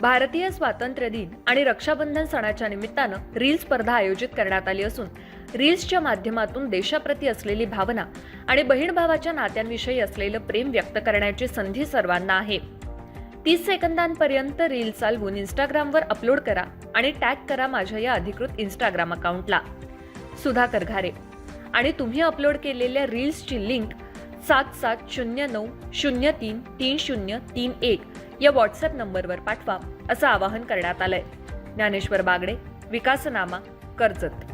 भारतीय स्वातंत्र्य दिन आणि रक्षाबंधन सणाच्या निमित्तानं रील स्पर्धा आयोजित करण्यात आली असून रील्सच्या माध्यमातून देशाप्रती असलेली भावना आणि बहीण भावाच्या नात्यांविषयी असलेलं प्रेम व्यक्त करण्याची संधी सर्वांना आहे. तीस सेकंदांपर्यंत रील चालवून इंस्टाग्रामवर अपलोड करा आणि टॅग करा माझ्या या अधिकृत इंस्टाग्राम अकाउंटला. सुधाकर घारे. आणि तुम्ही अपलोड केलेल्या रील्सची लिंक सात सात शून्य नऊ शून्य तीन तीन शून्य तीन एक या व्हॉट्सअप नंबरवर पाठवा असं आवाहन करण्यात आलंय. ज्ञानेश्वर बागडे विकासनामा कर्जत.